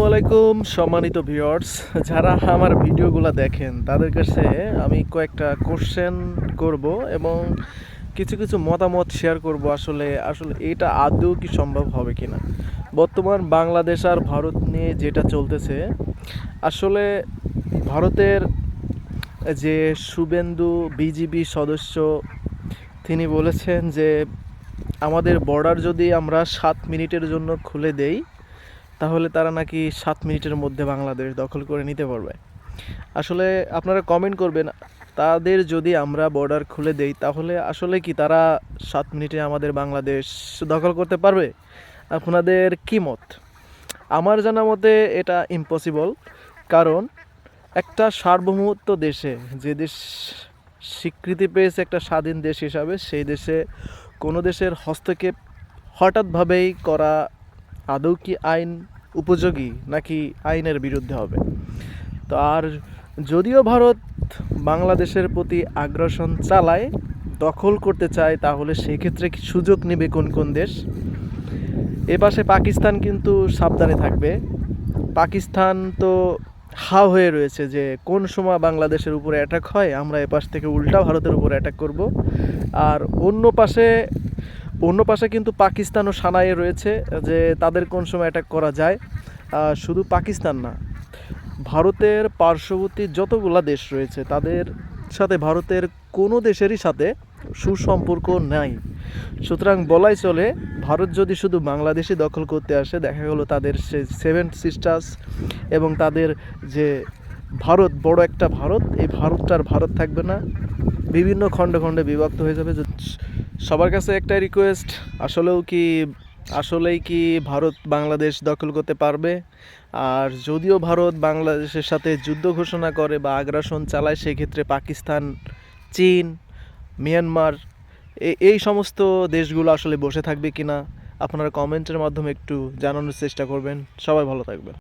আসসালামু আলাইকুম, সম্মানিত ভিউয়ার্স। যারা আমার ভিডিওগুলো দেখেন, তাদের কাছে আমি কয়েকটা কোশ্চেন করব এবং কিছু কিছু মতামত শেয়ার করব আসলে আসলে এটা আদৌ কি সম্ভব হবে কি না বর্তমান বাংলাদেশ আর ভারত নিয়ে যেটা চলতেছে, আসলে ভারতের যে শুভেন্দু বিজিবি সদস্য, তিনি বলেছেন যে, আমাদের বর্ডার যদি আমরা সাত মিনিটের জন্য খুলে দেই তাহলে তারা নাকি সাত মিনিটের মধ্যে বাংলাদেশ দখল করে নিতে পারবে। আসলে আপনারা কমেন্ট করবেন, তাদের যদি আমরা বর্ডার খুলে দেই, তাহলে আসলে কি তারা সাত মিনিটে আমাদের বাংলাদেশ দখল করতে পারবে? আপনাদের কি মত? আমার জানা মতে এটা ইম্পসিবল কারণ একটা সার্বভৌমত্ব দেশে, যে দেশ স্বীকৃতি পেয়েছে একটা স্বাধীন দেশ হিসাবে, সেই দেশে কোনো দেশের হস্তক্ষেপ হঠাৎভাবেই করা আদৌ কি আইন উপযোগী নাকি আইনের বিরুদ্ধে হবে? তো আর যদিও ভারত বাংলাদেশের প্রতি আগ্রাসন চালায়, দখল করতে চায়, তাহলে সেক্ষেত্রে কি সুযোগ নেবে কোন কোন দেশ? এ পাশে পাকিস্তান কিন্তু সাবধানে থাকবে। পাকিস্তান তো হা হয়ে রয়েছে যে কোন সময় বাংলাদেশের উপরে অ্যাটাক হয়, আমরা এপাশ থেকে উল্টা ভারতের উপরে অ্যাটাক করব। আর অন্য পাশে অন্য পাশে কিন্তু পাকিস্তানও সানায়ে রয়েছে, যে তাদের কোন সময় অ্যাটাক করা যায় শুধু পাকিস্তান না, ভারতের পার্শ্ববর্তী যতগুলা দেশ রয়েছে, তাদের সাথে ভারতের কোনো দেশেরই সাথে সুসম্পর্ক নাই। সুতরাং বলাই চলে, ভারত যদি শুধু বাংলাদেশই দখল করতে আসে, দেখা গেলো তাদের সে সেভেন সিস্টার্স এবং তাদের যে ভারত, বড় একটা ভারত, এই ভারতটার ভারত থাকবে না। বিভিন্ন খণ্ডে খণ্ডে বিভক্ত হয়ে যাবে সবার কাছে একটা রিকোয়েস্ট আসলেও কি, আসলেই কি ভারত বাংলাদেশ দখল করতে পারবে? আর যদিও ভারত বাংলাদেশের সাথে যুদ্ধ ঘোষণা করে বা আগ্রাসন চালায়, সেক্ষেত্রে পাকিস্তান, চীন, মিয়ানমার এই সমস্ত দেশগুলো আসলে বসে থাকবে কিনা, আপনারা কমেন্টের মাধ্যমে একটু জানানোর চেষ্টা করবেন। সবাই ভালো থাকবেন।